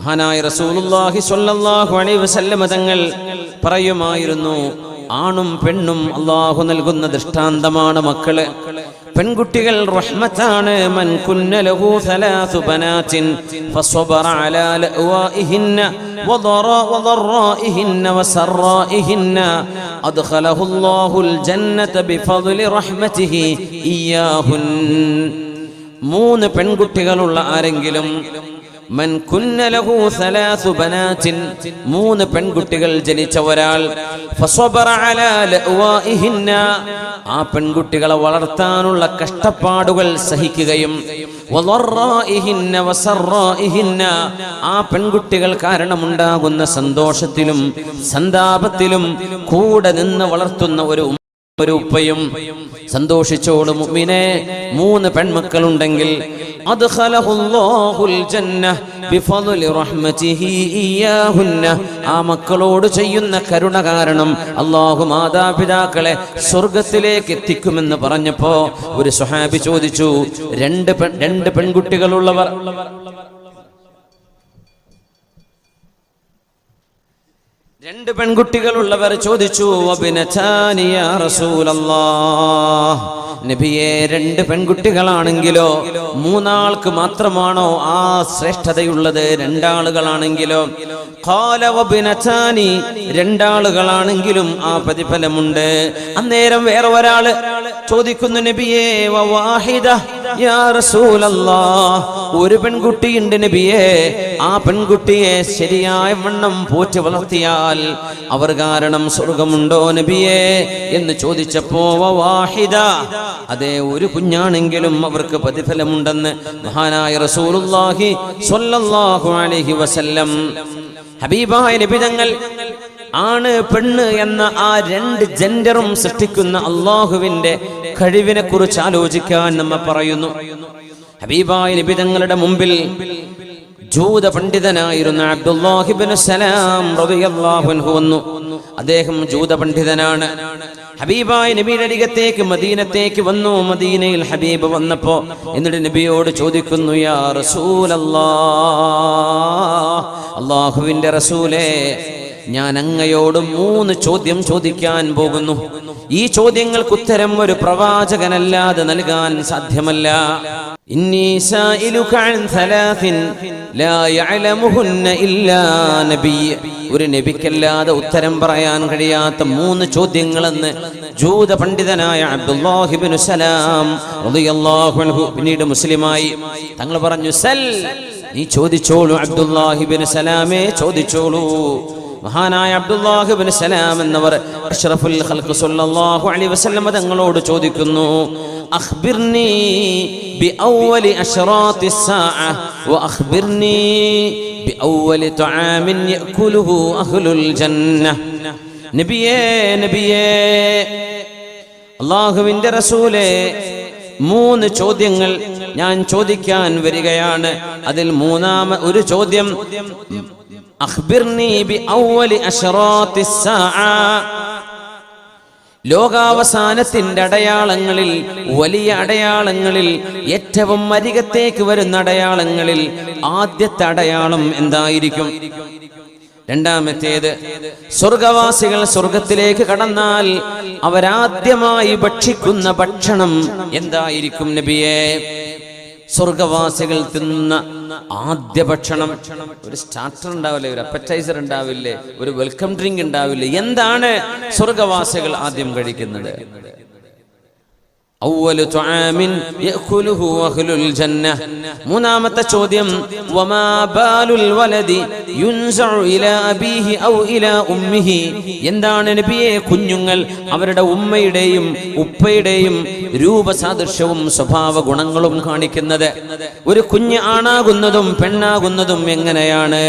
മഹാനായ റസൂലുള്ളാഹി സ്വല്ലല്ലാഹു അലൈഹി വസല്ലമ തങ്ങൾ പറയുമായിരുന്നു ആണും പെണ്ണും അള്ളാഹു നൽകുന്ന ദൃഷ്ടാന്തമാണ് മക്കളെ. പെൺകുട്ടികൾ റഹ്മത്താണ്. മൻ കുന്നലഹു സലാസു ബനാതിൻ ഫസ്വബറ അലാ ലഅവാഇഹിന്ന വദറ വദറാഇഹിന്ന വസറാഇഹിന്ന അദ്ഖലഹു അല്ലാഹുൽ ജന്നത ബിഫദ്ലി റഹ്മതിഹി ഇയാഹുൻ മൂന്ന് പെൺകുട്ടികളുള്ള ആരെങ്കിലും മൂന്ന് പെൺകുട്ടികൾ ജനിച്ച ഒരാൾ ആ പെൺകുട്ടികളെ വളർത്താനുള്ള കഷ്ടപ്പാടുകൾ സഹിക്കുകയും ആ പെൺകുട്ടികൾ കാരണമുണ്ടാകുന്ന സന്തോഷത്തിലും സന്താപത്തിലും കൂടെ നിന്ന് വളർത്തുന്ന ഒരു ഒരു ഉപ്പയും സന്തോഷിച്ചോളൂ മുഅ്മിനെ. മൂന്ന് പെൺമക്കളുണ്ടെങ്കിൽ ആ മക്കളോട് ചെയ്യുന്ന കരുണ കാരണം അള്ളാഹു മാതാപിതാക്കളെ സ്വർഗത്തിലേക്ക് എത്തിക്കുമെന്ന് പറഞ്ഞപ്പോ ഒരു സുഹാബി ചോദിച്ചു രണ്ട് രണ്ട് പെൺകുട്ടികളുള്ളവർ രണ്ട് പെൺകുട്ടികളുള്ളവർ ചോദിച്ചു "വബിനതാനി യാ നബിയെ രണ്ട് പെൺകുട്ടികളാണെങ്കിലോ മൂന്നാൾക്ക് മാത്രമാണോ ആ ശ്രേഷ്ഠതയുള്ളത്? രണ്ടാളുകളാണെങ്കിലോ? ഖാല വബിനതാനി രണ്ടാളുകളാണെങ്കിലും ആ പ്രതിഫലമുണ്ട്. അന്നേരം വേറെ ഒരാൾ ചോദിക്കുന്നു നബിയെ ഒരു പെൺകുട്ടിയുണ്ട് നബിയെ. ആ പെൺകുട്ടിയെ ശരിയായ വണ്ണം പോറ്റി വളർത്തിയാൽ അവർ കാരണം സ്വർഗമുണ്ടോ നബിയെ എന്ന് ചോദിച്ചപ്പോ വാഹിദ അതെ ഒരു കുഞ്ഞാണെങ്കിലും അവർക്ക് പ്രതിഫലമുണ്ടെന്ന് മഹാനായ റസൂലുള്ളാഹി സ്വല്ലല്ലാഹു അലൈഹി വസല്ലം ഹബീബായ നബിതങ്ങൾ ആണ് പെണ്ണ് എന്ന ആ രണ്ട് ജെൻഡറും സൃഷ്ടിക്കുന്ന അള്ളാഹുവിന്റെ കഴിവിനെ കുറിച്ച് ആലോചിക്കാൻ നമ്മ പറയുന്നു. ഹബീബായ നബി തങ്ങളുടെ മുമ്പിൽ ജൂത പണ്ഡിതനായിരുന്ന അബ്ദുല്ലാഹിബിൻ സലാം റളിയല്ലാഹു അൻഹു വന്നു. അദ്ദേഹം ജൂത പണ്ഡിതനാണ്. ഹബീബായ നബിയുടെ അരികത്തേക്ക് മദീനത്തേക്ക് വന്നു. മദീനയിൽ ഹബീബ് വന്നപ്പോ എന്നിട്ട് നബിയോട് ചോദിക്കുന്നു യാ റസൂലല്ലാ അള്ളാഹുവിന്റെ റസൂലേ ഞാൻ അങ്ങയോട് മൂന്ന് ചോദ്യം ചോദിക്കാൻ പോകുന്നു. ഈ ചോദ്യങ്ങൾക്ക് ഉത്തരം ഒരു പ്രവാചകനല്ലാതെ നൽകാൻ സാധ്യമല്ല. ഇന്നി سائلك عن ثلاث لا يعلمهن إلا نبي. ഒരു നബിക്കല്ലാതെ ഉത്തരം പറയാൻ കഴിയാത്ത മൂന്ന് ചോദ്യങ്ങളെന്ന് ജൂത പണ്ഡിതനായ അബ്ദുല്ലാഹിബിൻ സലാം പിന്നീട് മുസ്ലിമായി തങ്ങൾ പറഞ്ഞു സൽ നീ ചോദിച്ചോളൂ അബ്ദുല്ലാഹിബിൻ സലാമേ ചോദിച്ചോളൂ. മഹാനായ അബ്ദുല്ലാഹിബിൻ സലാം എന്നവർ അഷ്റഫുൽ ഖൽഖ് സല്ലല്ലാഹു അലൈഹി വസല്ലം തങ്ങളോട് ചോദിക്കുന്നു അഖ്ബിർനി ബി ഔവലി അഷ്റാത്തി സാഅ വ അഖ്ബിർനി ബി ഔവലി തുആമിൻ യഅകുലുഹു അഹ്ലുൽ ജന്ന നബിയേ നബിയേ അല്ലാഹുവിന്റെ റസൂലേ മൂന്ന് ചോദ്യങ്ങൾ ഞാൻ ചോദിക്കാൻ വരികയാണ്. അതിൽ മൂന്നാമ ഒരു ചോദ്യം ലോകാവസാനത്തിന്റെ അടയാളങ്ങളിൽ വലിയ അടയാളങ്ങളിൽ ഏറ്റവും അരികത്തേക്ക് വരുന്ന അടയാളങ്ങളിൽ ആദ്യത്തെ അടയാളം എന്തായിരിക്കും? രണ്ടാമത്തേത് സ്വർഗവാസികൾ സ്വർഗത്തിലേക്ക് കടന്നാൽ അവരാദ്യമായി ഭക്ഷിക്കുന്ന ഭക്ഷണം എന്തായിരിക്കും നബിയെ? സ്വർഗവാസികൾ തിന്നുന്ന ആദ്യ ഭക്ഷണം. ഒരു സ്റ്റാർട്ടർ ഉണ്ടാവില്ലേ ഒരു അപ്പറ്റൈസർ ഉണ്ടാവില്ലേ ഒരു വെൽക്കം ഡ്രിങ്ക് ഉണ്ടാവില്ലേ? എന്താണ് സ്വർഗവാസികൾ ആദ്യം കഴിക്കുന്നത്? ഇലാ ഉമ്മിഹി. എന്താണ് നബിയെ കുഞ്ഞുങ്ങൾ? അവരുടെ ഉമ്മയുടെയും ഉപ്പയുടെയും രൂപസാദൃശ്യവും സ്വഭാവ ഗുണങ്ങളും കാണിക്കുന്നത്. ഒരു കുഞ്ഞ് ആണാകുന്നതും പെണ്ണാകുന്നതും എങ്ങനെയാണ്?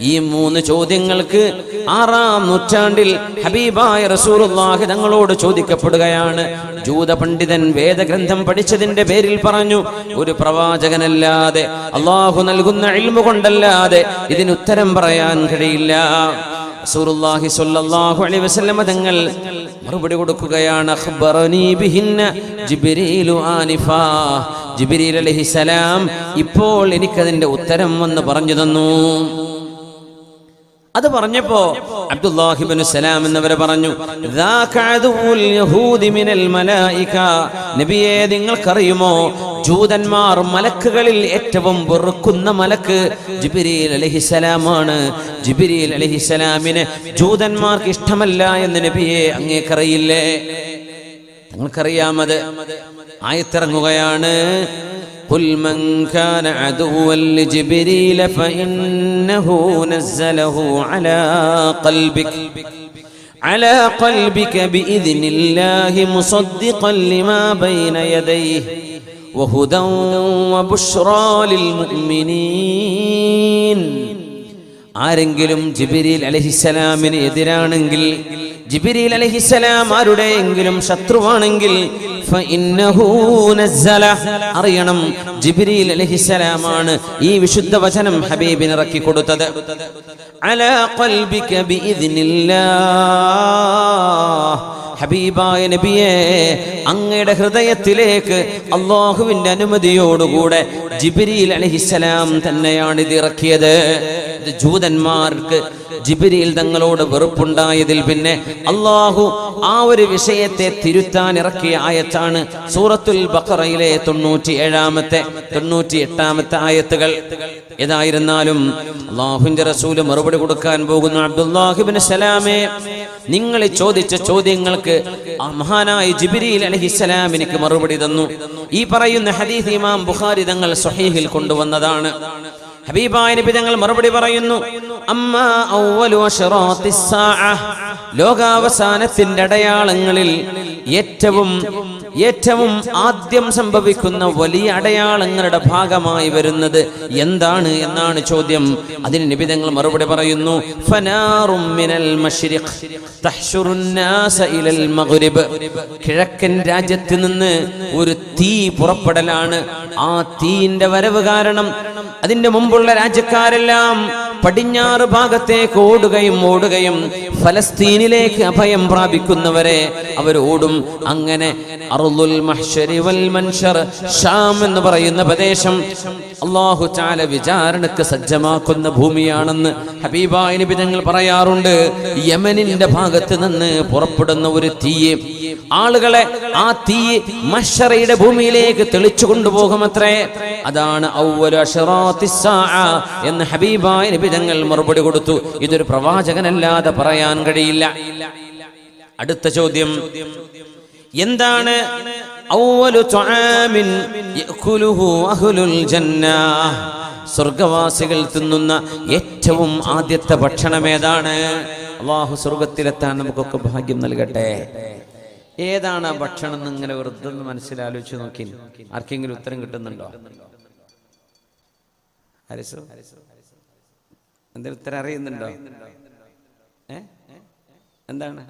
ഈ മൂന്ന് ചോദ്യങ്ങൾക്ക് ആറാം നൂറ്റാണ്ടിൽ ഹബീബായ റസൂലുള്ളാഹി തങ്ങളോട് ചോദിക്കപ്പെടുകയാണ്. ജൂത പണ്ഡിതൻ വേദഗ്രന്ഥം പഠിച്ചതിന്റെ പേരിൽ പറഞ്ഞു ഒരു പ്രവാചകനല്ലാതെ അള്ളാഹു നൽകുന്ന ഇൽമു കൊണ്ടല്ലാതെ ഇതിന് ഉത്തരം പറയാൻ കഴിയില്ല. റസൂലുള്ളാഹി സ്വല്ലല്ലാഹു അലൈഹി തങ്ങൾ മറുപടി കൊടുക്കുകയാണ് അഖ്ബറനി ബിഹിന്ന ജിബ്രീലു ജിബിരിൽ ഇപ്പോൾ എനിക്കതിന്റെ ഉത്തരം വന്ന് പറഞ്ഞു തന്നു. അത് പറഞ്ഞപ്പോ സലാം എന്നവരെ പറഞ്ഞു നബിയെ നിങ്ങൾക്കറിയുമോ? ജൂതന്മാർ മലക്കുകളിൽ ഏറ്റവും വെറുക്കുന്ന മലക്ക് ജിബിരിയിൽ അലഹിസലാമാണ് ജിബിരിയിൽ അലഹിസലാമിന് ജൂതന്മാർക്ക് ഇഷ്ടമല്ല എന്ന് നബിയെ അങ്ങേക്കറിയില്ലേ? നിങ്ങൾക്കറിയാമത്? ആയത്തിറങ്ങുകയാണ്. قل من كان عدوا لجبريل فإنه نزله على قلبك على قلبك بإذن الله مصدقا لما بين يديه وهدى وبشرى للمؤمنين ആരെങ്കിലും ജിബിരിൽ അലഹിസലാമിന് എതിരാണെങ്കിൽ ജിബിരിൽ അലഹിസലാം ആരുടെയെങ്കിലും ശത്രുവാണെങ്കിൽ. അറിയണം ജിബിരിൽ അലഹിസലാമാണ് ഈ വിശുദ്ധ വചനം ഹബീബിന് ഇറക്കി കൊടുത്തത് ഹബീബായ നബിയെ അങ്ങയുടെ ഹൃദയത്തിലേക്ക് അള്ളാഹുവിന്റെ അനുമതിയോടുകൂടെ ജിബിരിൽ അലഹിസലാം തന്നെയാണ് ഇത് ഇറക്കിയത്. ഇത് ജൂതന്മാർക്ക് ജിബിരിയിൽ തങ്ങളോട് വെറുപ്പുണ്ടായതിൽ പിന്നെ അള്ളാഹു ആ ഒരു വിഷയത്തെ തിരുത്താൻ ഇറക്കിയ ആയത്താണ് സൂറത്തുൽ ബക്കറയിലെ തൊണ്ണൂറ്റി ഏഴാമത്തെ തൊണ്ണൂറ്റി എട്ടാമത്തെ ആയത്തുകൾ. ഏതായിരുന്നാലും അള്ളാഹുവിന്റെ റസൂൽ മറുപടി കൊടുക്കാൻ പോകുന്ന അബ്ദുല്ലാഹിബിന് സലാമേ നിങ്ങൾ ചോദിച്ച ചോദ്യങ്ങൾക്ക് മഹാനായ ജിബിരിയിൽ അലഹിസലാം എനിക്ക് മറുപടി തന്നു. ഈ പറയുന്ന ഹദീസ് ഇമാം ബുഖാരി തങ്ങൾ സ്വഹീഹിൽ കൊണ്ടുവന്നതാണ് ഹബീബായ നബി തങ്ങൾ മറുപടി പറയുന്നു അമ്മ ഔവലു. ലോകാവസാനത്തിന്റെ അടയാളങ്ങളിൽ ഏറ്റവും ഏറ്റവും ആദ്യം സംഭവിക്കുന്ന വലിയ അടയാളങ്ങളുടെ ഭാഗമായി വരുന്നത് എന്താണ് എന്നാണ് ചോദ്യം. അതിന് നിബിധങ്ങൾ മറുപടി പറയുന്നു കിഴക്കൻ രാജ്യത്ത് നിന്ന് ഒരു തീ പുറപ്പെടലാണ്. ആ തീയിന്റെ വരവ് കാരണം അതിന്റെ മുമ്പുള്ള രാജ്യക്കാരെല്ലാം പടിഞ്ഞാറ് ഭാഗത്തേക്ക് ഓടുകയും ഓടുകയും ഫലസ്തീനിലേക്ക് അഭയം പ്രാപിക്കുന്നവരെ അവർ ഓടും. അങ്ങനെ മഹ്ശരി വൽ ഷാം എന്ന് പറയുന്ന പ്രദേശം അള്ളാഹു ചാല വിചാരണക്ക് സജ്ജമാക്കുന്ന ഭൂമിയാണെന്ന് ഹബീബായ നബി തങ്ങൾ പറയാറുണ്ട്. യമനിന്റെ ഭാഗത്ത് നിന്ന് പുറപ്പെടുന്ന ഒരു തീയെ. ആളുകളെ ആ തീ മഷറയുടെ ഭൂമിയിലേക്ക് തെളിച്ചു കൊണ്ടുപോകുമത്രേ അതാണ് എന്ന് ഹബീബായ നബി തങ്ങൾ മറുപടി കൊടുത്തു. ഇതൊരു പ്രവാചകനല്ലാതെ പറയാൻ കഴിയില്ല. അടുത്ത ചോദ്യം. എന്താണ് സ്വർഗവാസികൾ തിന്നുന്ന ഏറ്റവും ആദ്യത്തെ ഭക്ഷണം ഏതാണ്? അള്ളാഹു സ്വർഗത്തിലെത്താൻ നമുക്കൊക്കെ ഭാഗ്യം നൽകട്ടെ. ഏതാണ് ആ ഭക്ഷണം എന്ന് ഇങ്ങനെ വെറുതെ മനസ്സിലാലോചിച്ച് നോക്കി. ആർക്കെങ്കിലും ഉത്തരം കിട്ടുന്നുണ്ടോ? ഹരിസു? എന്തെങ്കിലും ഉത്തരം അറിയുന്നുണ്ടോ? എന്താണ്.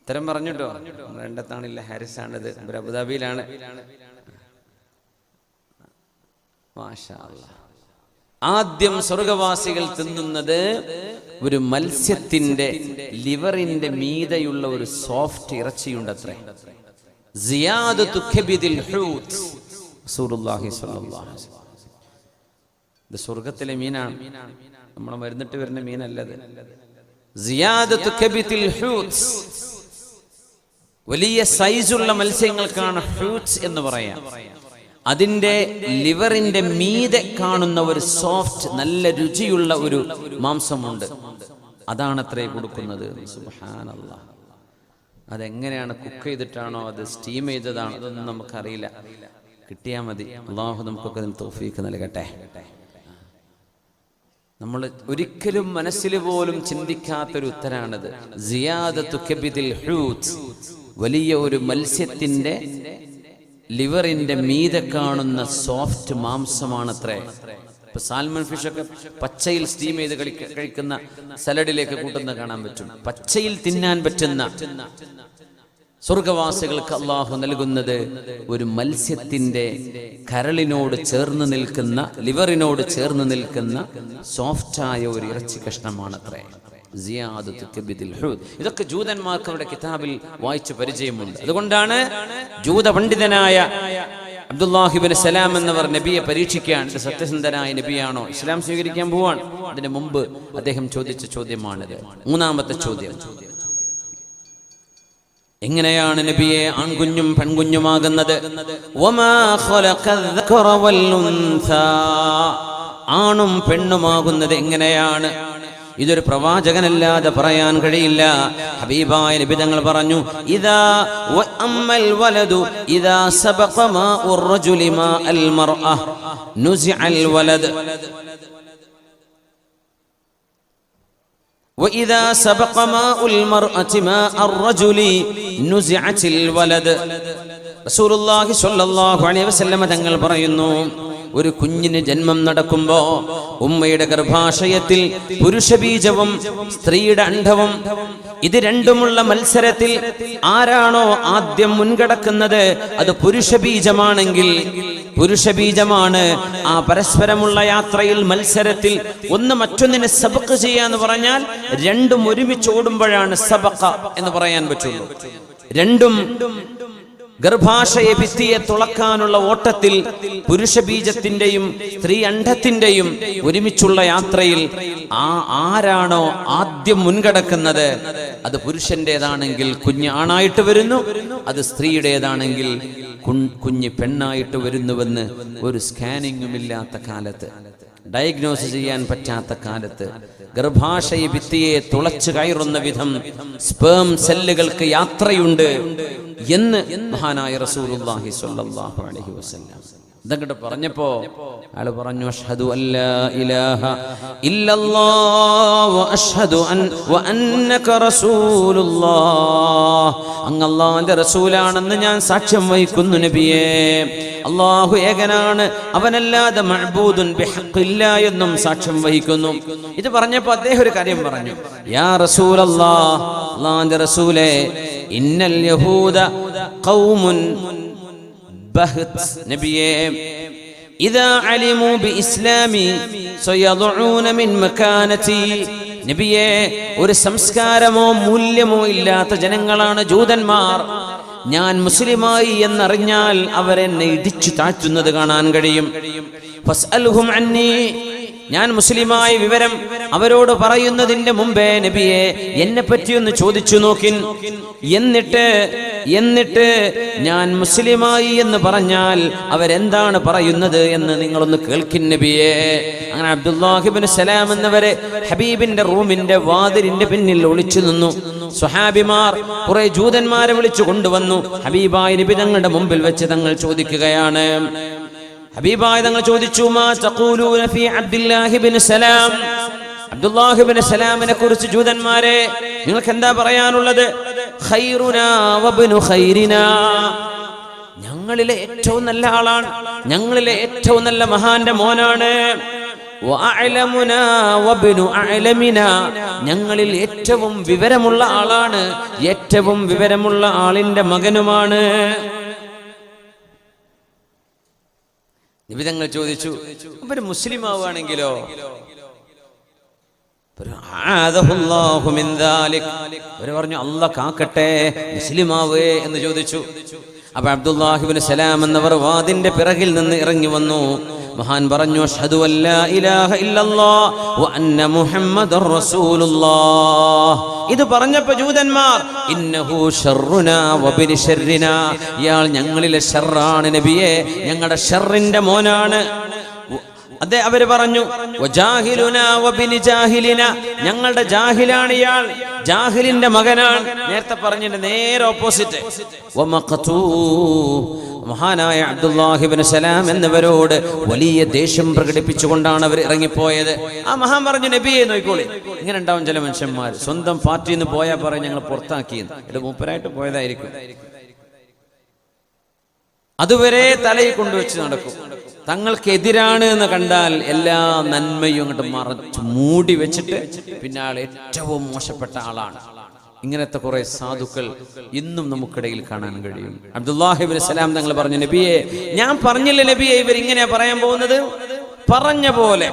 ഉത്തരം പറഞ്ഞിട്ടോ? രണ്ടത്താണില്ല ഹാരിസാണിത്. ഇവർ അബുദാബിയിലാണ്. ആദ്യം സ്വർഗവാസികൾ തിന്നുന്നത് ഒരു മത്സ്യത്തിന്റെ ലിവറിന്റെ മീതയുള്ള ഒരു സോഫ്റ്റ് ഇറച്ചിയുണ്ടത്രേ. സിയാദത്തു കബിദിൽ ഹൂത്ത്. ഇത് സ്വർഗത്തിലെ മീനാണ്. നമ്മൾ മരുന്നിട്ട് വരുന്ന മീനല്ലത്. വലിയ സൈസുള്ള മത്സ്യങ്ങൾക്കാണ് ഫ്രൂട്ട്സ് എന്ന് പറയാം. അതിന്റെ ലിവറിന്റെ മീതെ കാണുന്ന ഒരു സോഫ്റ്റ് നല്ല രുചിയുള്ള ഒരു മാംസമുണ്ട്. അതാണ് അത്രേ കൊടുക്കുന്നത് അതെങ്ങനെയാണ് കുക്ക് ചെയ്തിട്ടാണോ അത് സ്റ്റീം ചെയ്തതാണോ അതൊന്നും നമുക്കറിയില്ല. കിട്ടിയാൽ മതി. അള്ളാഹു നമുക്കൊക്കെ അതിന് നൽകട്ടെ. നമ്മൾ ഒരിക്കലും മനസ്സിൽ പോലും ചിന്തിക്കാത്തൊരു ഉത്തരാണത്. വലിയ ഒരു മത്സ്യത്തിന്റെ ലിവറിന്റെ മീതെ കാണുന്ന സോഫ്റ്റ് മാംസമാണത്രേ. ഇപ്പൊ സാൽമൺ ഒക്കെ പച്ചയിൽ സ്റ്റീം ചെയ്ത് കഴിക്കുന്ന സലഡിലേക്ക് കൂട്ടുന്ന കാണാൻ പറ്റും. പച്ചയിൽ തിന്നാൻ പറ്റുന്ന സ്വർഗവാസികൾക്ക് അള്ളാഹു നൽകുന്നത് ഒരു മത്സ്യത്തിന്റെ കരളിനോട് ചേർന്ന് നിൽക്കുന്ന ലിവറിനോട് ചേർന്ന് നിൽക്കുന്ന സോഫ്റ്റായ ഒരു ഇറച്ചി ഹൂദ്. ഇതൊക്കെ ജൂതന്മാർക്ക് അവരുടെ കിതാബിൽ വായിച്ച് പരിചയമുണ്ട്. അതുകൊണ്ടാണ് ജൂത പണ്ഡിതനായ അബ്ദുല്ലാഹിബിൻ സലാം എന്നവർ നബിയെ പരീക്ഷിക്കുകയാണ് സത്യസന്ധനായ നബിയാണോ ഇസ്ലാം സ്വീകരിക്കാൻ പോവാണ് അതിന് മുമ്പ് അദ്ദേഹം ചോദിച്ച ചോദ്യമാണിത്. മൂന്നാമത്തെ ചോദ്യം. എങ്ങനെയാണ് നബിയെ ആൺകുഞ്ഞും പെൺകുഞ്ഞുമാകുന്നത്? ആണും പെണ്ണുമാകുന്നത് എങ്ങനെയാണ്? ഇതൊരു പ്രവാചകനല്ലാതെ പറയാൻ കഴിയില്ല. ഹബീബായ നിബിതങ്ങൾ പറഞ്ഞു ഇതാ അമ്മൽ വലതു ഇതാ സബഖ മാ ഉർജുലി മാ അൽ മർഅ നുസിഅൽ വലദ്. وإذا سبق ماء المرأة ماء الرجل نزعت الولد റസൂലുള്ളാഹി സ്വല്ലല്ലാഹു അലൈഹി വസല്ലമ തങ്ങൾ പറയുന്നു ഒരു കുഞ്ഞിന് ജന്മം നടക്കുമ്പോ ഉമ്മയുടെ ഗർഭാശയത്തിൽ പുരുഷബീജവും സ്ത്രീയുടെ അണ്ഡവും ഇത് രണ്ടുമുള്ള മത്സരത്തിൽ ആരാണോ ആദ്യം മുൻകടക്കുന്നത്? അത് പുരുഷബീജമാണെങ്കിൽ പുരുഷബീജമാണ്. ആ പരസ്പരമുള്ള യാത്രയിൽ മത്സരത്തിൽ ഒന്ന് മറ്റൊന്നിനെ സബക്ക് ചെയ്യാന്ന് പറഞ്ഞാൽ രണ്ടും ഒരുമിച്ച് ഓടുമ്പോഴാണ് സബക്ക എന്ന് പറയാൻ പറ്റുള്ളൂ. രണ്ടും ഗർഭാശയ ഭിത്തിയെ തുളക്കാനുള്ള ഓട്ടത്തിൽ പുരുഷ ബീജത്തിന്റെയും സ്ത്രീ അണ്ഡത്തിന്റെയും ഒരുമിച്ചുള്ള യാത്രയിൽ ആ ആരാണോ ആദ്യം മുൻകടക്കുന്നത്? അത് പുരുഷന്റേതാണെങ്കിൽ കുഞ്ഞ് ആണായിട്ട് വരുന്നു അത് സ്ത്രീയുടേതാണെങ്കിൽ കുഞ്ഞ് പെണ്ണായിട്ട് വരുന്നുവെന്ന് ഒരു സ്കാനിങ്ങും ഇല്ലാത്ത കാലത്ത് ഡയഗ്നോസ് ചെയ്യാൻ പറ്റാത്ത കാലത്ത് ഗർഭാശയ ഭിത്തിയെ തുളച്ചു കയറുന്ന വിധം സ്പേം സെല്ലുകൾക്ക് യാത്രയുണ്ട് എന്ന് മഹാനായ റസൂലുള്ളാഹി സ്വല്ലല്ലാഹു അലൈഹി വസല്ലം. ഇതങ്ങോട്ട് പറഞ്ഞപ്പോ അയാൾ പറഞ്ഞു അഷ്ഹദു അല്ലാ ഇലാഹ ഇല്ലല്ലാഹ് അഷ്ഹദു അൻ വ അന്നക റസൂലുള്ളാഹ്. അങ്ങ് അല്ലാഹുവിന്റെ റസൂലാണെന്ന് ഞാൻ സാക്ഷ്യം വഹിക്കുന്നു നബിയേ. അള്ളാഹു ഏകനാണ് അവനല്ലാതെ മഅബൂദുൻ ബിഹഖില്ല എന്നും സാക്ഷ്യം വഹിക്കുന്നു. ഇത് പറഞ്ഞപ്പോൾ അദ്ദേഹം ഒരു കാര്യം പറഞ്ഞു യാ റസൂലല്ലാഹ് അല്ലാഹുവിന്റെ റസൂലേ ഇന്നൽ യഹൂദ ഖൗമുൻ നബിയെ ഇതാ അലിമു ബി ഇസ്ലാമി സയദഊന മിൻ മകാനതി നബിയെ ഒരു സംസ്കാരമോ മൂല്യമോ ഇല്ലാത്ത ജനങ്ങളാണ് ജൂതന്മാർ. ഞാൻ മുസ്ലിമായി എന്നറിഞ്ഞാൽ അവരെന്നെ ഇടിച്ചു താഴ്ത്തുന്നത് കാണാൻ കഴിയും. ഫസ്അൽഹും അന്നി ഞാൻ മുസ്ലിമായ വിവരം അവരോട് പറയുന്നതിന്റെ മുമ്പേ നബിയെ എന്നെ പറ്റിയൊന്ന് ചോദിച്ചു നോക്കിൻ. എന്നിട്ട് എന്നിട്ട് ഞാൻ മുസ്ലിമായി എന്ന് പറഞ്ഞാൽ അവരെന്താണ് പറയുന്നത് എന്ന് നിങ്ങളൊന്ന് കേൾക്കിൻ നബിയെ. അങ്ങനെ അബ്ദുല്ലാഹിബിൻ സലാം എന്നവരെ ഹബീബിന്റെ റൂമിന്റെ വാതിലിന്റെ പിന്നിൽ ഒളിച്ചു നിന്നു. സുഹാബിമാർ കുറെ ജൂതന്മാരെ വിളിച്ചു കൊണ്ടുവന്നു. ഹബീബായ നബി തങ്ങളുടെ മുമ്പിൽ വെച്ച് തങ്ങൾ ചോദിക്കുകയാണ്. ഹബീബായ തങ്ങൾ ചോദിച്ചു മാ തഖൂലൂന ഫീ അബ്ദുല്ലാഹിബിൻ സലാം? അബ്ദുല്ലാഹി ബിൻ സലാമിനെ കുറിച്ച് ജൂതന്മാരെ നിങ്ങൾക്ക് എന്താ പറയാനുള്ളത് ഞങ്ങളിലെ ഏറ്റവും നല്ല ആളാണ്. ഞങ്ങളിലെ ഏറ്റവും നല്ല മഹാന്റെ മോനാണ്. ഞങ്ങളിൽ ഏറ്റവും വിവരമുള്ള ആളാണ്. ഏറ്റവും വിവരമുള്ള ആളിന്റെ മകനുമാണ്. നിബിതങ്ങൾ ചോദിച്ചു ഇവർ മുസ്ലിം ആവുകയാണെങ്കിലോ അവർ പറഞ്ഞു അല്ല കാക്കട്ടെ മുസ്ലിമാവേ എന്ന് ചോദിച്ചു. അപ്പൊ അബ്ദുല്ലാഹിബിന് സലാം എന്നവർ വാദിന്റെ പിറകിൽ നിന്ന് ഇറങ്ങി വന്നു. മഹാൻ പറഞ്ഞു ഇത് പറഞ്ഞപ്പോ ജൂതന്മാർ ഇന്നഹു ഇയാൾ ഞങ്ങളിലെ ഷെറാണ് നബിയെ ഞങ്ങളുടെ ഷർറിന്റെ മോനാണ്. അതെ അവർ പറഞ്ഞു "വജാഹിലുനാ വബിനി ഞങ്ങളുടെ ജാഹിലാണ് ഇയാൾ ജാഹിലിന്റെ മകനാണ്. നേരത്തെ പറഞ്ഞിട്ട് നേരെ ഓപ്പോസിറ്റ്. മഹാനായ അബ്ദുല്ലാഹിബിൻ സലാം എന്നിവരോട് വലിയ ദേഷ്യം പ്രകടിപ്പിച്ചുകൊണ്ടാണ് അവർ ഇറങ്ങിപ്പോയത്. ആ മഹാൻ പറഞ്ഞു നബിയെ നോക്കോളി ഇങ്ങനെ ഉണ്ടാവും ചില മനുഷ്യന്മാർ. സ്വന്തം പാർട്ടിയിൽ നിന്ന് പോയാൽ പറയും ഞങ്ങൾ പുറത്താക്കിയെന്ന്. ഇത് മൂപ്പരായിട്ട് പോയതായിരിക്കും. അതുവരെ തലയിൽ കൊണ്ടുവച്ച് നടക്കും. തങ്ങൾക്കെതിരാണ് എന്ന് കണ്ടാൽ എല്ലാ നന്മയും അങ്ങോട്ട് മറച്ചു മൂടി വെച്ചിട്ട് പിന്നെ ആൾ ഏറ്റവും മോശപ്പെട്ട ആളാണ്. ഇങ്ങനത്തെ കുറെ സാധുക്കൾ ഇന്നും നമുക്കിടയിൽ കാണാൻ കഴിയും. അബ്ദുല്ലാഹിബിൻ സലാം തങ്ങൾ പറഞ്ഞു നബിയെ ഞാൻ പറഞ്ഞില്ല നബിയെ ഇവർ ഇങ്ങനെയാ പറയാൻ പോകുന്നത്? പറഞ്ഞ പോലെ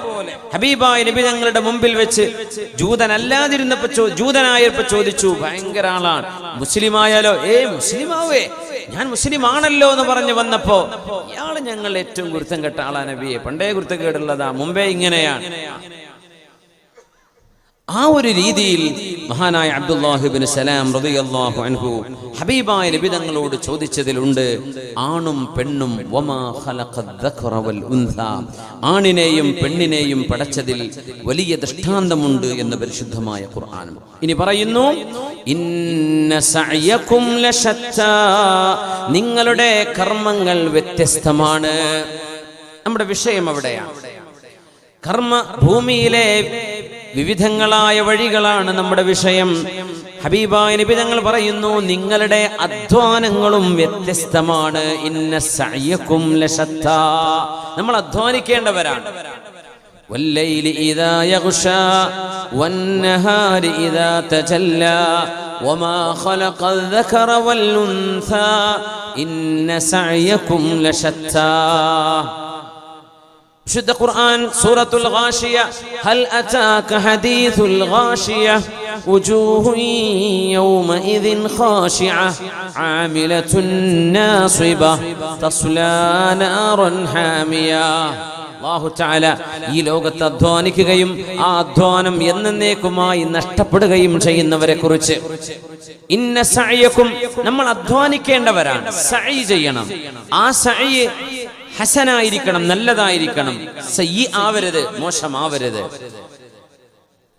ഹബീബായ നബി തങ്ങളുടെ മുമ്പിൽ വെച്ച് ജൂതനല്ലാതിരുന്നപ്പോ ജൂതനായപ്പോ ചോദിച്ചു ഭയങ്കര ആളാണ്. മുസ്ലിം ആയാലോ ഏ മുസ്ലിം ആവേ ഞാൻ മുസ്ലിം ആണല്ലോ എന്ന് പറഞ്ഞു വന്നപ്പോ ഇയാൾ ഞങ്ങൾ ഏറ്റവും ഗുരുത്തം കെട്ട ആളാ നബിയെ. പണ്ടേ ഗുരുത്തക്കേടുള്ളതാ മുമ്പേ ഇങ്ങനെയാണ്. ആ ഒരു രീതിയിൽ മഹാനായ അബ്ദുല്ലാഹിബിൻ സലാം റളിയല്ലാഹു അൻഹു ഹബീബായ നബി തങ്ങളോട് ചോദിച്ചതിലുണ്ട് ആണും പെണ്ണും ആണിനെയും പെണ്ണിനെയും പടച്ചതിൽ വലിയ ദൃഷ്ടാന്തമുണ്ട് എന്ന് പരിശുദ്ധമായ ഖുർആൻ. ഇനി പറയുന്നു നിങ്ങളുടെ കർമ്മങ്ങൾ വ്യത്യസ്തമാണ്. നമ്മുടെ വിഷയം അവിടെയാണ്. കർമ്മ ഭൂമിയിലെ വിവിധങ്ങളായ വഴികളാണ് നമ്മുടെ വിഷയം ഹബീബായ നബി തങ്ങൾ പറയുന്നു നിങ്ങളുടെ അധ്വാനങ്ങളും വ്യത്യസ്തമാണ് ഇന്ന സഅയകും ലശത്താ നമ്മൾ അധ്വാനിക്കേണ്ടവരാണ് والليل إذا يغشى والنهار إذا تجلى وما خلق الذكر والأنثى إن سعيكم لشتى വിശുദ്ധ ഖുർആൻ സൂറത്തുൽ ഗാഷിയ ഹൽ അതാക ഹദീസുൽ ഗാഷിയ وجوه يومئذ خاشعة عاملة ناصبة تصلى نارا حامية അള്ളാഹു ചാല ഈ ലോകത്ത് അധ്വാനിക്കുകയും ആ അധ്വാനം എന്നേക്കുമായി നഷ്ടപ്പെടുകയും ചെയ്യുന്നവരെ കുറിച്ച് ഇന്ന സഅയക്കും നമ്മൾ അധ്വാനിക്കേണ്ടവരാണ് സഅയ് ചെയ്യണം ആ സഅയ് ഹസനായിരിക്കണം നല്ലതായിരിക്കണം. സയ്യി ആവരുത് മോശമാവരുത്.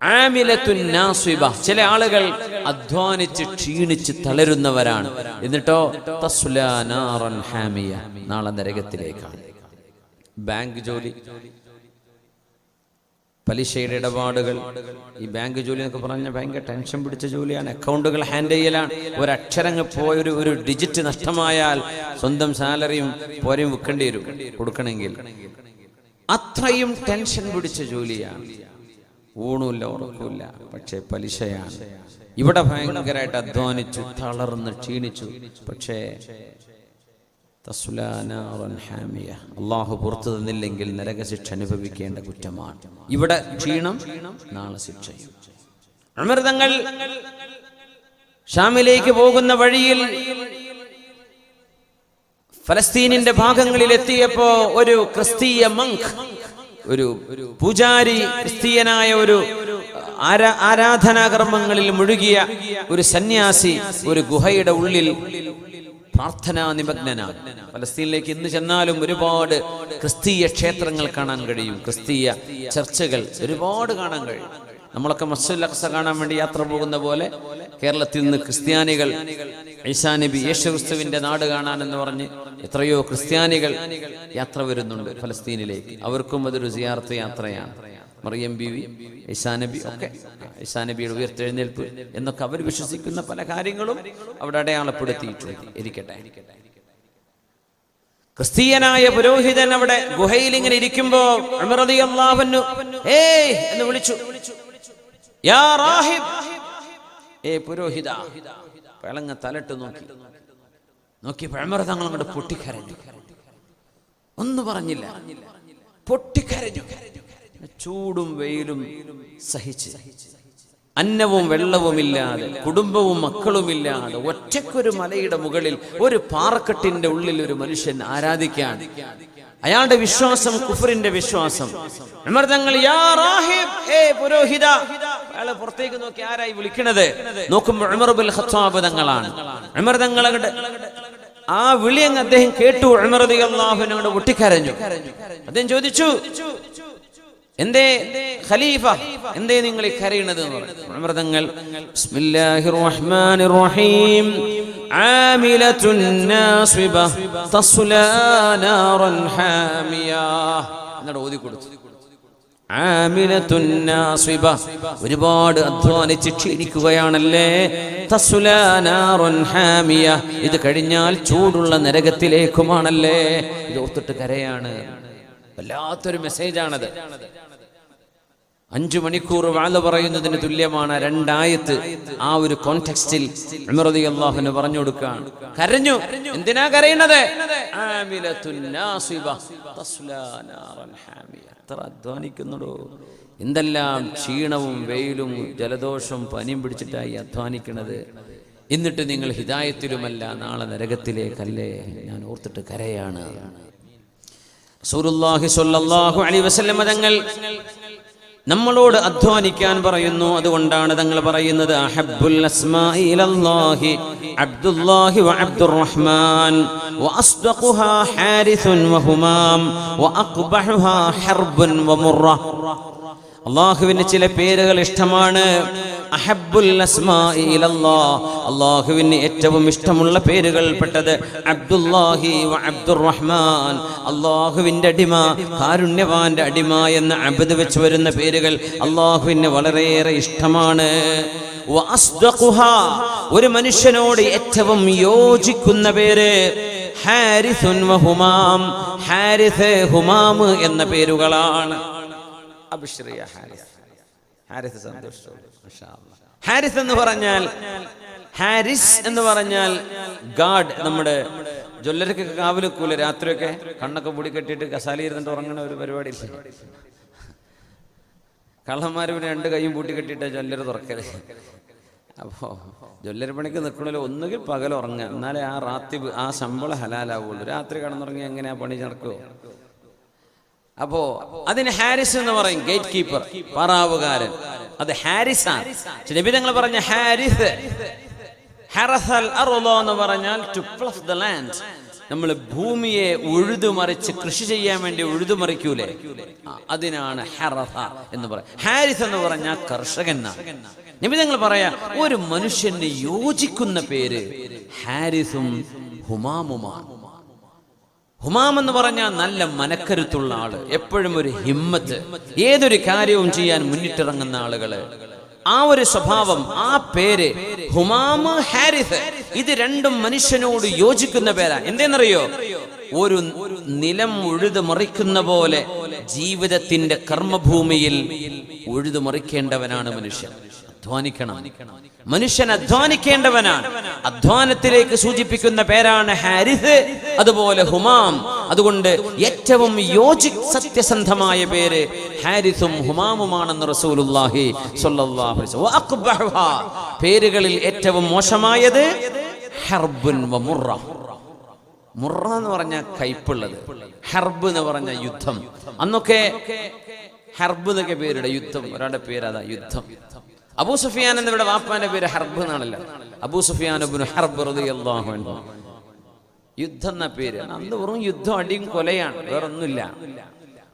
ആമിലത്തുൻ നാസിബ. ചില ആളുകൾ അധ്വാനിച്ച് ക്ഷീണിച്ച് തളരുന്നവരാണ്. എന്നിട്ടോ തസ്ലാനാറൻ ഹാമിയ. നാളെ നരകത്തിലേക്കാണ്. ബാങ്ക് ജോലി. പലിശയുടെ ഇടപാടുകൾ. ഈ ബാങ്ക് ജോലി എന്നൊക്കെ പറഞ്ഞാൽ ഭയങ്കര ടെൻഷൻ പിടിച്ച ജോലിയാണ്. അക്കൗണ്ടുകൾ ഹാൻഡിൽ ചെയ്യലാണ്. ഒരക്ഷരങ്ങ് പോയൊരു ഒരു ഡിജിറ്റ് നഷ്ടമായാൽ സ്വന്തം സാലറിയും പോരെയും വിൽക്കേണ്ടി വരും. കൊടുക്കണമെങ്കിൽ. അത്രയും ടെൻഷൻ പിടിച്ച ജോലിയാണ്. ഊണുമില്ല ഉറക്കമില്ല. പക്ഷേ പലിശയാണ്. ഇവിടെ ഭയങ്കരമായിട്ട് അധ്വാനിച്ചു തളർന്ന് ക്ഷീണിച്ചു. പക്ഷേ. അള്ളാഹു പുറത്തു തന്നില്ലെങ്കിൽ നരകശിക്ഷ അനുഭവിക്കേണ്ട കുറ്റമാണ്. ഇവിടെ ക്ഷീണം നാളെ ശിക്ഷയും. അമൃതങ്ങൾ ഷാമിലേക്ക് പോകുന്ന വഴിയിൽ ഫലസ്തീനിന്റെ ഭാഗങ്ങളിൽ എത്തിയപ്പോ ഒരു ക്രിസ്തീയ മങ്ക് ഒരു പൂജാരി ക്രിസ്തീയനായ ഒരു ആരാ ആരാധനാകർമ്മങ്ങളിൽ മുഴുകിയ ഒരു സന്യാസി ഒരു ഗുഹയുടെ ഉള്ളിൽ പ്രാർത്ഥനാ നിമഗ്നനാണ് ഫലസ്തീനിലേക്ക് ഇന്ന് ചെന്നാലും ഒരുപാട് ക്രിസ്തീയ ക്ഷേത്രങ്ങൾ കാണാൻ കഴിയും. ക്രിസ്തീയ ചർച്ചകൾ ഒരുപാട് കാണാൻ കഴിയും. നമ്മളൊക്കെ മസ്ജിദ് അക്സ കാണാൻ വേണ്ടി യാത്ര പോകുന്ന പോലെ കേരളത്തിൽ നിന്ന് ക്രിസ്ത്യാനികൾ ഈശാനബി യേശു ക്രിസ്തുവിന്റെ നാട് കാണാൻ എന്ന് പറഞ്ഞ് എത്രയോ ക്രിസ്ത്യാനികൾ യാത്ര വരുന്നുണ്ട് ഫലസ്തീനിലേക്ക്. അവർക്കും അതൊരു സിയാർത്ത് യാത്രയാണ്. മറിയം ബി വി ഈസാ നബി ഒക്കെ ഈസാ നബിയുടെ ഉയർത്തെഴുന്നേൽപ്പ് എന്നൊക്കെ അവർ വിശ്വസിക്കുന്ന പല കാര്യങ്ങളും അവിടെ അടയാളപ്പെടുത്തിയിട്ടുണ്ട്. ഇരിക്കട്ടെ. ക്രിസ്തീയനായ പുരോഹിതൻ അവിടെ ഗുഹയിൽ ഇങ്ങനെ ഇരിക്കുമ്പോൾ എന്ന് വിളിച്ചു. യാ റാഹിബ്. ഏ പുരോഹിത പിളങ്ങ തലട്ട് നോക്കി. നോക്കി തങ്ങൾ അങ്ങോട്ട് പൊട്ടിക്കരഞ്ഞു. ഒന്നും പറഞ്ഞില്ല. പൊട്ടിക്കരഞ്ഞു. ചൂടും വെയിലും സഹിച്ച്. അന്നവും വെള്ളവുമില്ലാതെ കുടുംബവും മക്കളുമില്ലാതെ ഒറ്റക്കൊരു മലയുടെ മുകളിൽ ഒരു പാറക്കെട്ടിന്റെ ഉള്ളിൽ ഒരു മനുഷ്യൻ ആരാധിക്കാൻ. അയാളുടെ വിശ്വാസം കുഫറിന്റെ വിശ്വാസം. തങ്ങൾ പുരോഹിത. അയാളെ പുറത്തേക്ക് നോക്കി ആരായി വിളിക്കണത്? നോക്കുമ്പോൾ ഉമർ ബിൽ ഖത്താബ് തങ്ങളാണ്. ഉമർ തങ്ങളുടെ ആ വിളി അങ്ങ് അദ്ദേഹം കേട്ടു. ഉമർ റളിയല്ലാഹുവിനോട് പൊട്ടിക്കരഞ്ഞു. അദ്ദേഹം ചോദിച്ചു എന്തേ ഖലീഫ? എന്തേ നിങ്ങൾ പറഞ്ഞു അമൃതങ്ങൾ ബിസ്മില്ലാഹിർ റഹ്മാനിർ റഹീം ആമിലത്തുൻ നാസിബ തസ്ലാ നാറൻ ഹാമിയ എന്നോട് ഓതി കൊടുത്തു. ആമിലത്തുൻ ഒരുപാട് അധ്വാനിച്ച് ക്ഷീണിക്കുകയാണല്ലേ തസ്ലാ ഹാമിയ ഇത് കഴിഞ്ഞാൽ ചൂടുള്ള നരകത്തിലേക്കുമാണല്ലേ ഇത് ഓർത്തിട്ട് കരയാണ്. വല്ലാത്തൊരു മെസ്സേജാണത്. അഞ്ചു മണിക്കൂർ വാഴ പറയുന്നതിന് തുല്യമാണ് രണ്ടായത്ത്. ആ ഒരു കോണ്ടെക്സ്റ്റിൽ അമൃതി അള്ളാഹുന് പറഞ്ഞു കൊടുക്കുകയാണ്. കരഞ്ഞു. എന്തിനാ കരയുന്നത്? എന്തെല്ലാം ക്ഷീണവും വെയിലും ജലദോഷവും പനിയും പിടിച്ചിട്ടായി അധ്വാനിക്കണത്? എന്നിട്ട് നിങ്ങൾ ഹിതായത്തിലുമല്ല നാളെ നരകത്തിലേക്കല്ലേ? ഞാൻ ഓർത്തിട്ട് കരയാണ്. റസൂലുള്ളാഹി സൊല്ലാഹു അലൈഹി വസല്ലം തങ്ങൾ നമ്മളോട് അധ്വാനിക്കാൻ പറയുന്നു. അതുകൊണ്ടാണ് തങ്ങൾ പറയുന്നത് അഹബ്ബുൽ അസ്മാഇലല്ലാഹി അബ്ദുല്ലാഹി വ അബ്ദുർറഹ്മാൻ വഅസ്ദഖുഹാ ഹാരിസുൻ വഹുമാം വഅഖ്ബഹുഹാ ഹർബുൻ വമുറ അള്ളാഹുവിന് ചില പേരുകൾ ഇഷ്ടമാണ്. ഇലല്ലാഹ് അള്ളാഹുവിന് ഏറ്റവും ഇഷ്ടമുള്ള പേരുകൾ പെട്ടത് അബ്ദുല്ലാഹി അബ്ദുറഹ്മാൻ. അള്ളാഹുവിന്റെ അടിമ കാരുണ്യവാന്റെ അടിമ എന്ന അബദ് വെച്ച് വരുന്ന പേരുകൾ അള്ളാഹുവിന് വളരെയേറെ ഇഷ്ടമാണ്. ഒരു മനുഷ്യനോട് ഏറ്റവും യോജിക്കുന്ന പേര് ഹാരിസുൻ ഹുമാം. ഹാരിസ് ഹുമാം എന്ന പേരുകളാണ്. ഹാരിസ്. ഹാരിസ് സന്തോഷിച്ചോളൂ. ഹാരിസ് എന്ന് പറഞ്ഞാൽ ഹാരിസ് എന്ന് പറഞ്ഞാൽ ഗാഡ് നമ്മുടെ ജ്വല്ലരക്ക് കാവലിക്കൂല രാത്രിയൊക്കെ കണ്ണൊക്കെ പൊടി കെട്ടിയിട്ട് കസാലി ഇരുന്നിട്ട് ഉറങ്ങണ ഒരു പരിപാടി കള്ളന്മാർ പിന്നെ രണ്ട് കൈയും പൂട്ടി കെട്ടിയിട്ട് ജ്വല്ലർ തുറക്കൽ. അപ്പോ ജ്വല്ലര പണിക്ക് നിൽക്കണല്ലോ ഒന്നുകിൽ പകൽ ഉറങ്ങുക. എന്നാലേ ആ റാത്തി ആ ശമ്പളം ഹലാലാവുള്ളൂ. രാത്രി കടന്നുറങ്ങി എങ്ങനെ ആ പണി നടക്കുമോ അപ്പോ അതിന് ഹാരിസ് എന്ന് പറയും ഗേറ്റ് കീപ്പർ പറാവുകാരൻ. അത് ഹാരിസ് ആണ് നബി തങ്ങൾ പറഞ്ഞ ഹാരിസ്. ഹറസൽ അറുളോ എന്ന് പറഞ്ഞാൽ ടു പ്ലസ് ദ ലാൻഡ് നമ്മൾ ഭൂമിയെ ഉഴുതുമറിച്ച് കൃഷി ചെയ്യാൻ വേണ്ടി ഉഴുതുമറിക്കൂലേ? അതിനാണ് ഹറസ എന്ന് പറയാം ഹാരിസ് എന്ന് പറഞ്ഞാൽ കർഷകൻ നബി തങ്ങൾ പറയാ ഒരു മനുഷ്യന് യോജിക്കുന്ന പേര് ഹാരിസും ഹുമാമുമാണ്. ഹുമാം എന്ന് പറഞ്ഞാൽ നല്ല മനക്കരുത്തുള്ള ആൾ. എപ്പോഴും ഒരു ഹിമ്മത്ത്. ഏതൊരു കാര്യവും ചെയ്യാൻ മുന്നിട്ടിറങ്ങുന്ന ആളുകൾ. ആ ഒരു സ്വഭാവം ആ പേര് ഹുമാമ ഹാരിസ്. ഇത് രണ്ടും മനുഷ്യനോട് യോജിക്കുന്ന പേരാ. എന്തേന്നറിയോ? ഒരു നിലം ഉഴുതു മറിക്കുന്ന പോലെ ജീവിതത്തിന്റെ കർമ്മഭൂമിയിൽ ഉഴുതു മറിക്കേണ്ടവനാണ് മനുഷ്യൻ. അധ്വാനിക്കണം. മനുഷ്യൻ അധ്വാനിക്കേണ്ടവനാണ്. അധ്വാനത്തിലേക്ക് സൂചിപ്പിക്കുന്ന പേരാണ് ഹാരിസ് അതുപോലെ ഹുമാം. അതുകൊണ്ട് ഏറ്റവും യോജി സത്യസന്ധമായ പേര് ഹാരിസും ഹുമാമുമാണെന്ന് വസല്ലം. പേരുകളിൽ ഏറ്റവും മോശമായത് ഹർബുൻ മുറ. മുറ എന്ന് പറഞ്ഞ കയ്പുള്ളത്. ഹർബ് എന്ന് പറഞ്ഞ യുദ്ധം. അന്നൊക്കെ ഹർബ് എന്നൊക്കെ പേരുടെ യുദ്ധം. ഒരാളുടെ പേര് അതാ യുദ്ധം. അബൂ സുഫിയാൻ എന്നിവിടെ വാപ്പാന്റെ പേര് ഹർബ് എന്നാണല്ലോ. അബൂ സുഫിയാൻ ഹർബ് യുദ്ധം എന്ന പേര്. അന്ന് വെറും യുദ്ധം അടിയും കൊലയാണ്. വേറൊന്നുമില്ല.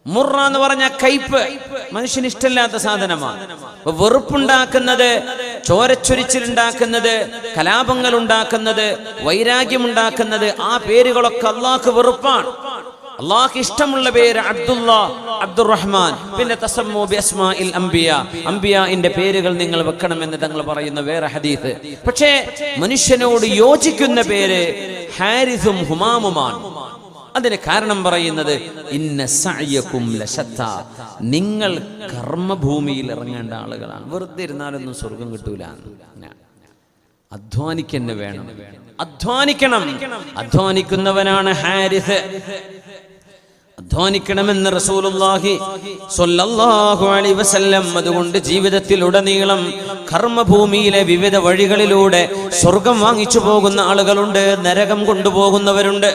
മുറ എന്ന് പറഞ്ഞ കയ്പ് മനുഷ്യന് ഇഷ്ടമില്ലാത്ത സാധനമാണ്. വെറുപ്പുണ്ടാക്കുന്നത് ചോരച്ചൊരിച്ചിലുണ്ടാക്കുന്നത് കലാപങ്ങൾ ഉണ്ടാക്കുന്നത് വൈരാഗ്യം ഉണ്ടാക്കുന്നത് ആ പേരുകളൊക്കെ അള്ളാഹ് വെറുപ്പാണ്. അള്ളാഹ്ക്ക് ഇഷ്ടമുള്ള പേര് അബ്ദുള്ള അബ്ദുറഹ്മാൻ. പിന്നെ തസമ്മു ബി അസ്മാഇൽ അംബിയ. അംബിയാന്റെ പേരുകൾ നിങ്ങൾ വെക്കണമെന്ന് തങ്ങൾ പറയുന്ന വേറെ ഹദീസ്. പക്ഷേ മനുഷ്യനോട് യോജിക്കുന്ന പേര് ഹാരിസും ഹുമാമുമാണ്. അതിന് കാരണം പറയുന്നത് ഇന്ന ലശത്ത. നിങ്ങൾ കർമ്മഭൂമിയിൽ ഇറങ്ങേണ്ട ആളുകളാണ്. വെറുതെ ഇരുന്നാലൊന്നും സ്വർഗം കിട്ടൂല. അധ്വാനിക്കന്നെ വേണം. അധ്വാനിക്കണം. അധ്വാനിക്കുന്നവനാണ് ഹാരിസ്. അധ്വാനിക്കണമെന്ന് റസൂലുള്ളാഹി സ്വല്ലല്ലാഹു അലൈഹി വസല്ലം. അതുകൊണ്ട് ജീവിതത്തിലുടനീളം കർമ്മഭൂമിയിലെ വിവിധ വഴികളിലൂടെ സ്വർഗം വാങ്ങിച്ചു പോകുന്ന ആളുകളുണ്ട് നരകം കൊണ്ടുപോകുന്നവരുണ്ട്.